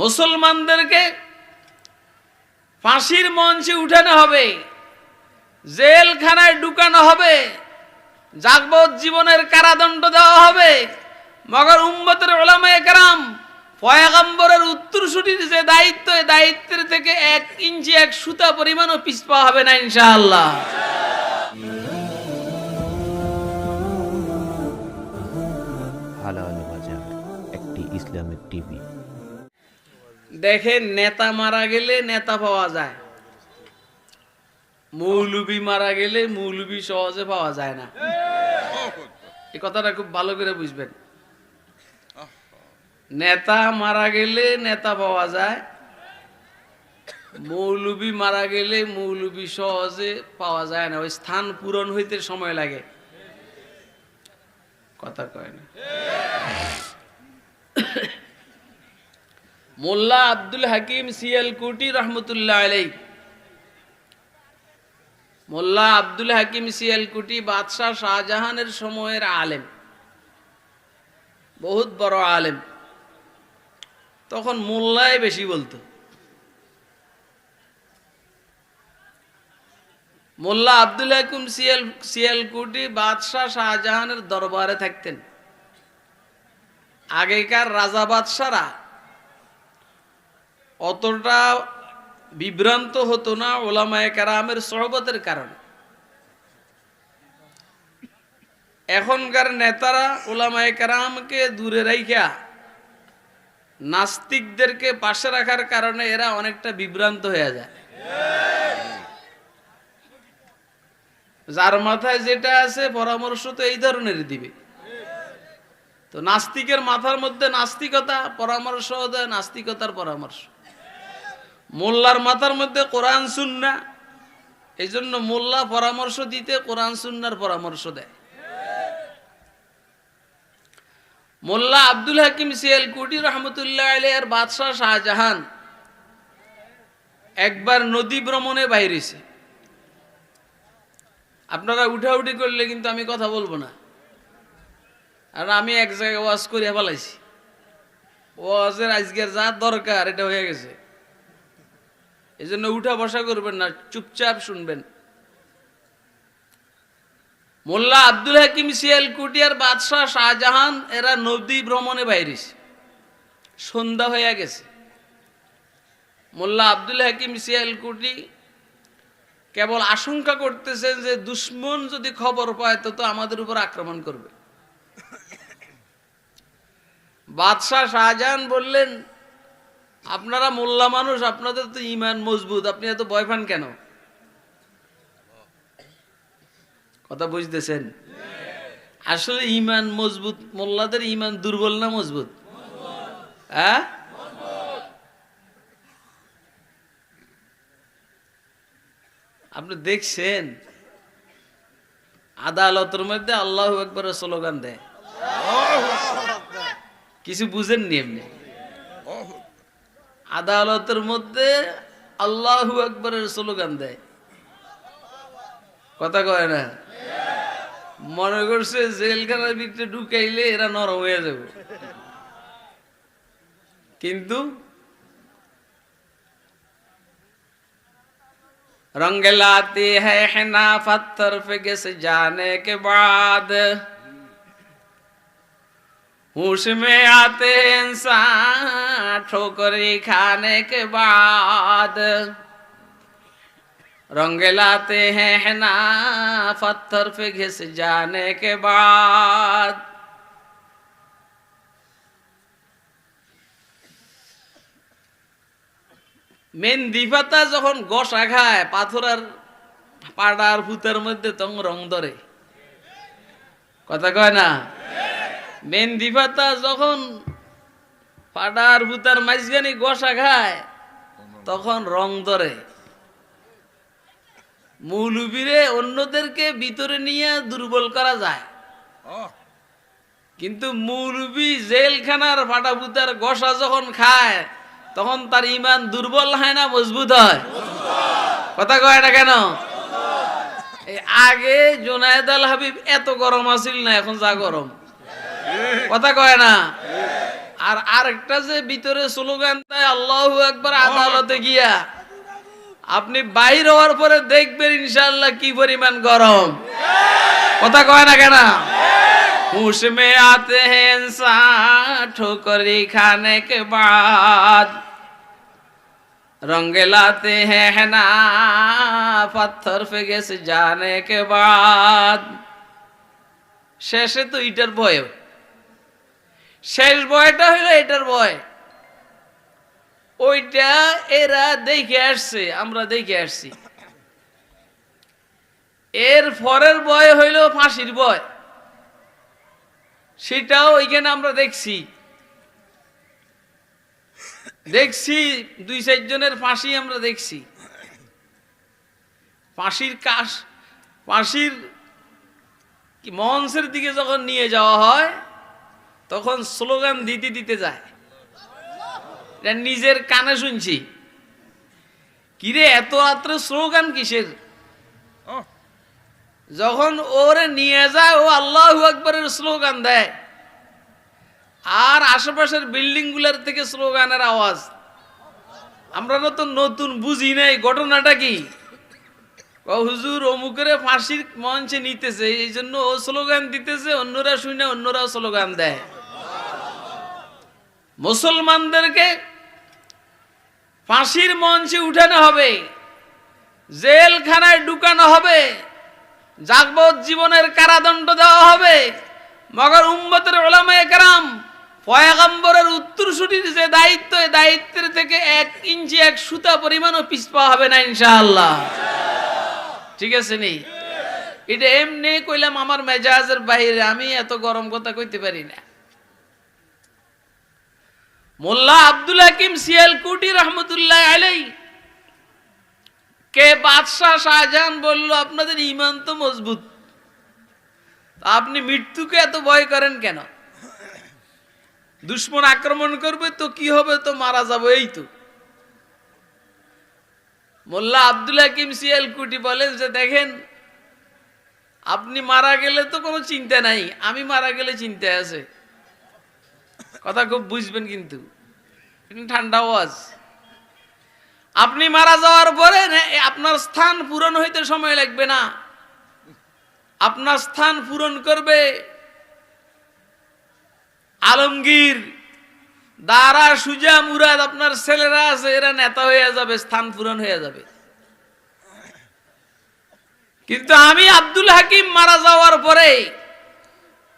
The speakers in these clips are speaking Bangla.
মুসলমানদেরকে ফাঁসির মঞ্চে উঠানো হবে, জেলখানায় ঢুকানো হবে যাবজ্জীবনের কারাদণ্ড দেওয়া হবে। মগর উম্মতের ওলামায়ে কেরাম পয়াগম্বরের উত্তরসূরির যে দায়িত্ব এই দায়িত্বের থেকে এক ইঞ্চি, এক সুতা পরিমাণও পিছপা হবে না ইনশাআল্লাহ। হালাল একটি ইসলামিক টিভি। দেখেন নেতা মারা গেলে নেতা পাওয়া যায়। মৌলবি মারা গেলে মৌলবি সহজে পাওয়া যায় না। এই কথাটা খুব ভালো করে বুঝবেন। নেতা মারা গেলে নেতা পাওয়া যায়। মৌলবি মারা গেলে মৌলবি সহজে পাওয়া যায় না। ওই স্থান পূরণ হইতে সময় লাগে। কথা কয় না। মোল্লা আব্দুল হাকিম সিএল কুটি রহমতুল্লাহ আলাই মোল্লা আব্দুল হাকিম সিএল কুটি বাদশাহ শাহজাহানের সময়ের আলেম। বহুত বড় আলেম। তখন মোল্লাই বেশি বলতো। মোল্লা আব্দুল হাকিম সিএল কুটি বাদশাহ শাহজাহানের দরবারে থাকতেন। আগেকার রাজা বাদশারা অতটা বিভ্রান্ত হতো না ওলামায়ে কারামের সহবতের কারণে। এখনকার নেতারা ওলামায়ে কারামকে দূরে রাইখা, নাস্তিকদেরকে পাশে রাখার কারণে এরা অনেকটা বিভ্রান্ত হয়ে যায়। যার মাথায় যেটা আছে পরামর্শ তো এই ধরনের দিবে। তো নাস্তিকের মাথার মধ্যে নাস্তিকতা পরামর্শ দেয়, নাস্তিকতার পরামর্শ। মোল্লার মাথার মধ্যে কোরআন, সুন্না। এই জন্য মোল্লা পরামর্শ দিতে কোরআন, সুন্নার পরামর্শ দেয়। মোল্লা আব্দুল হাকিম সিএল কুটি রহমতুল্লাহ আলের বাদশাহ শাহজাহান একবার নদী ভ্রমণে বাইরেছে। আপনারা উঠাউঠি করলে কিন্তু আমি কথা বলব না। আর আমি এক জায়গায় ওয়াজ করিয়া ফেলাইছি। ওয়াজের আজকের যা দরকার, এটা হয়ে গেছে। এই জন্য উঠা বসা করবেন না, চুপচাপ শুনবেন। মোল্লা আব্দুল হাকিম সিয়াল কুটিয়ার বাদশাহ শাহজাহান, এরা নদী ভ্রমণে বাইরেছে। সন্ধ্যা হয়ে গেছে। মোল্লা আব্দুল হাকিম সিয়াল কুটি কেবল আশঙ্কা করতেছেন যে দুশ্মন যদি খবর পায়, তো তো আমাদের উপর আক্রমণ করবে। বাদশাহ শাহজাহান বললেন আপনারা মোল্লা মানুষ আপনাদের তো ইমান মজবুত আপনি এত ভয় পান কেন? কথা বুঝতেছেন? আসলে ইমান মজবুত মোল্লাদের ইমান দুর্বল না মজবুত? হ্যাঁ? আপনি দেখছেন? আদালতের মধ্যে আল্লাহ একবারে স্লোগান দেয়। কিছু বুঝেননি এমনি? আদালতের মধ্যে আল্লাহু একবারের স্লোগান দেয় কথা কয় না মনে করছে জেলখানার ভিতরে ঢুকাইলে এরা নরম হয়ে যাব কিন্তু रंग लाती है हिना पत्थर पे घिस जाने के बाद होश में आते हैं इंसान ठोकरी खाने के बाद रंग लाते हैं हिना पत्थर पे घिस जाने के बाद মেহেন্দি পাতা যখন গসা খায় পাথর আর পাড়ার ফুতের মধ্যে তখন রং ধরে কথা কয় না মেহেন্দি পাতা যখন পাড়ার ফুতার মাঝখানে গসা খায় তখন রং ধরে। মৌলবীরে অন্যদেরকে ভিতরে নিয়ে দুর্বল করা যায়। কিন্তু মৌলবী জেলখানার ফাটাফুতার গসা যখন খায় তখন তার ইমান দুর্বল হয় না মজবুত হয়? কথা কয় না কেন? আগে জোনায়েদ আল হাবিব এত গরম আছিল না এখন যা গরম। কথা কয় না? আর আরেকটা যে ভিতরে স্লোগান তাই আল্লাহ একবার আদালতে গিয়া, আপনি বাহির হওয়ার পরে দেখবেন ইনশাল্লাহ কি পরিমাণ গরম। কথা কয় না কেন? হুশ আতে ঠোকরি খানে কে লাতে হ্যাঁ পাথর ফেগেছে জানে কে বাদ। শেষে তো ইটার ভয়। শেষ বয়টা হইল এটার বয়। ওইটা এরা দেখে আসছে, আমরা দেখে আসছি। এর পরের বয় হইল ফাঁসির বয়। সেটাও ওইখানে আমরা দেখছি। দেখছি, দুই চারজনের ফাঁসি আমরা দেখছি। ফাঁসির কাশ, ফাঁসির মঞ্চের দিকে যখন নিয়ে যাওয়া হয় তখন স্লোগান দিতে দিতে যায়। নিজের কানে শুনছি। কিরে, এত রাত্রে স্লোগান কিসের? যখন ওরে নিয়ে যায়, ও আল্লাহ আকবরের স্লোগান দেয়। আর আশেপাশের বিল্ডিংগুলার থেকে স্লোগানের আওয়াজ। আমরা তো নতুন, বুঝি নাই, ঘটনাটা কি? হুজুর, অমুকের ফাঁসির মঞ্চে নিতেছে এই জন্য ও স্লোগান দিতেছে, অন্যরা শুনে অন্যরাও স্লোগান দেয়। মুসলমানদেরকে ফাঁসির মঞ্চে উঠানো হবে, জেলখানায় ঢুকানো হবে জাগবত জীবনের কারাদণ্ড দেওয়া হবে। মগর উম্মতের ওলামায়ে কেরাম পয়াগম্বরের উত্তরসূরির যে দায়িত্ব দায়িত্বের থেকে এক ইঞ্চি, এক সুতা পরিমাণও পিছপা হবে না, ইনশাআল্লাহ। ঠিক আছে নি? এটা এমনি কইলাম আমার মেজাজের বাইরে, আমি এত গরম কথা কইতে পারি না। মোল্লা আব্দুল হাকিম সিয়াল কুটি রহমতুল্লাহ আলাই কে বাদশাহ শাহজাহান বলল, আপনাদের ইমান তো মজবুত। আপনি মৃত্যুকে এত ভয় করেন কেন? দুশ্মন আক্রমণ করবে তো কি হবে? তো মারা যাব এই তো। মোল্লা আব্দুল হাকিম সিয়াল কুটি বলেন যে, দেখেন, আপনি মারা গেলে তো কোনো চিন্তা নাই। আমি মারা গেলে চিন্তা আছে। কথা খুব বুঝবেন কিন্তু। ঠান্ডা আওয়াজ। আপনি মারা যাওয়ার পরে আপনার স্থান পূরণ হইতে সময় লাগবে না। আপনার স্থান পূরণ করবে আলমগীর। দারা, সুজা, মুরাদ, আপনার ছেলেরা আছে, এরা নেতা হয়ে যাবে, স্থান পূরণ হয়ে যাবে। কিন্তু আমি আব্দুল হাকিম মারা যাওয়ার পরে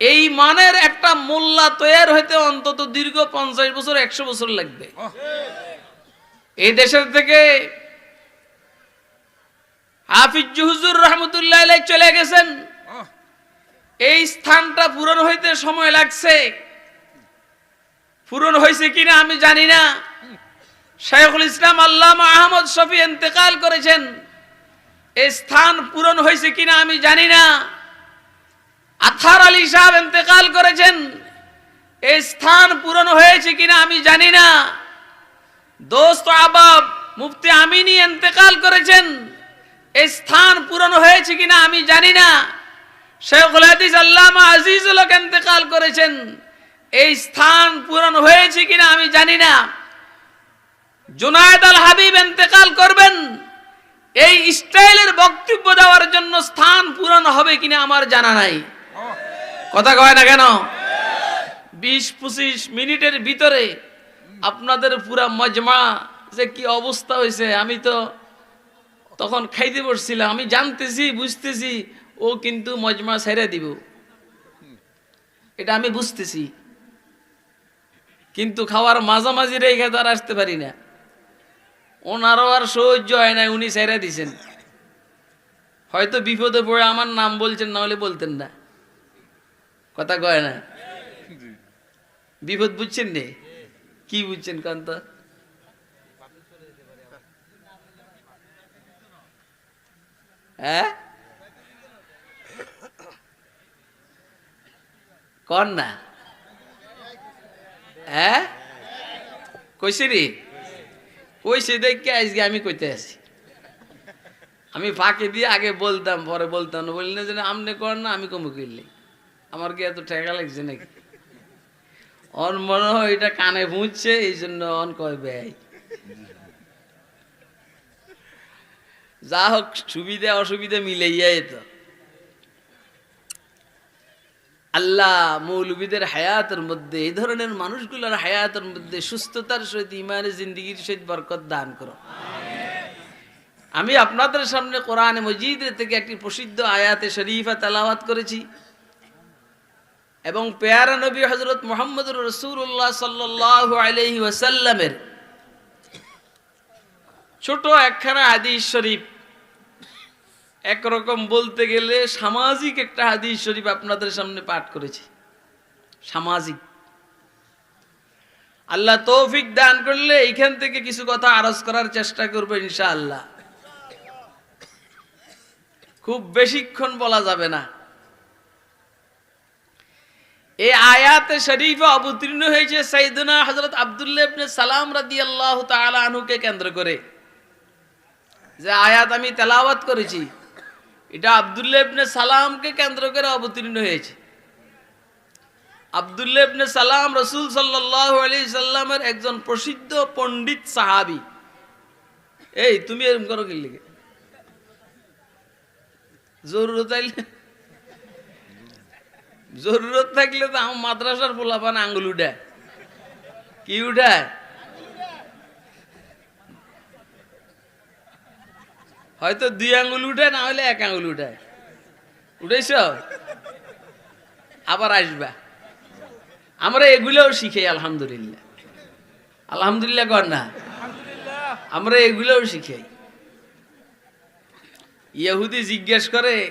এই মানের একটা মোল্লা তৈয়ার হইতে অন্তত দীর্ঘ পঞ্চাশ বছর, একশো বছর লাগবে। এই দেশের থেকে হাফিজ হুজুর রহমতুল্লাহ চলে গেছেন। এই স্থানটা পূরণ হইতে সময় লাগছে। পূরণ হয়েছে কিনা আমি জানি না। শেখুল ইসলাম আল্লামা আহমদ শফি ইন্তেকাল করেছেন। এই স্থান পূরণ হয়েছে কিনা আমি জানি না। আথার আলী সাহেব ইন্তেকাল করেছেন। এই স্থান পূরণ হয়েছে কিনা আমি জানি না। দোস্ত আবাব, মুফতি আমিনী ইন্তেকাল করেছেন। এই স্থান পূরণ হয়েছে কিনা আমি জানি না। শেখুল হাদিস আল্লামা আজিজুল হক ইন্তেকাল করেছেন। এই স্থান পূরণ হয়েছে কিনা আমি জানি না। জুনায়েদ আল হাবিব ইন্তেকাল করবেন। এই স্টাইলের বক্তব্য দেওয়ার জন্য স্থান পূরণ হবে কিনা আমার জানা নাই। কথা কয় না কেন? বিশ পঁচিশ মিনিটের ভিতরে আপনাদের পুরা মজমা যে কি অবস্থা হয়েছে, আমি তো তখন খাইতে বসছিলাম। আমি জানতেছি, বুঝতেছি, ও কিন্তু মজমা ছেড়ে দিব। এটা আমি বুঝতেছি। কিন্তু খাওয়ার মাঝামাঝি রেখে তো আর আসতে পারি না। ওনারও আর সহ্য হয় না উনি ছেড়ে দিছেন। হয়তো বিপদে পড়ে আমার নাম বলছেন, না হলে বলতেন না। কথা কয় না? বিপদ বুঝছেন নে কি বুঝছেন কান্ত হ্যাঁ? কর না? হ্যাঁ? কইছি রে? কইছি দেখে আজকে আমি কইতে আছি আমি ফাঁকে দিয়ে আগে বলতাম পরে বলতাম বলি না যে আমনে কর না আমি কমু করলি আমার কি এত ঠেকা লাগছে নাকি? অন মনে হয় এটা কানে পুঁজছে এই জন্য অন কয় ব্যয়। যা হোক, সুবিধা অসুবিধা মিলেই তো। আল্লাহ মৌলবীদের হায়াতের মধ্যে, এই ধরনের মানুষগুলোর হায়াতের মধ্যে সুস্থতার সহিত ইমানের জিন্দিগির সহিত বরকত দান করো। আমি আপনাদের সামনে কোরআন মজিদ থেকে একটি প্রসিদ্ধ আয়াতে শরীফা তালাওয়াত করেছি। এবং পেয়ারা নবী হজরত মোহাম্মদ রসুল্লাহ সাল্লাহ আলহি ছোট একখানা হাদিস শরীফ। একরকম বলতে গেলে সামাজিক একটা হাদিস শরীফ আপনাদের সামনে পাঠ করেছি। সামাজিক। আল্লাহ তৌফিক দান করলে এইখান থেকে কিছু কথা আরজ করার চেষ্টা করব ইনশাআল্লাহ। খুব বেশিক্ষণ বলা যাবে না। এই আয়াতে শরীফে অবতীর্ণ হয়েছে সাইদুনা হজরত আবদুল্লাহ সালাম রাদিয়াল্লাহু তাআলা আনহুকে কেন্দ্র করে। যে আয়াত আমি তেলাওয়াত করেছি, এটা আবদুল্লাহ সালামকে কেন্দ্র করে অবতীর্ণ হয়েছে। আবদুল্লাহ ইবনে সালাম রসুল সাল্লাল্লাহু আলাইহি সাল্লামের একজন প্রসিদ্ধ পণ্ডিত সাহাবী। এই, তুমি এরকম করো কি লিখে? আইলে জরুরত থাকলে তো আমার মাদ্রাসার পোলাপান আঙ্গুল উঠায় কি উঠায় হয়তো দুই আঙ্গুল উঠায় না হলে এক আঙ্গুল উঠায় উঠেছ? আবার আসবা। আমরা এগুলোও শিখি আলহামদুলিল্লাহ। আলহামদুলিল্লাহ কর না? আমরা এগুলোও শিখাই। ইহুদি জিজ্ঞেস করে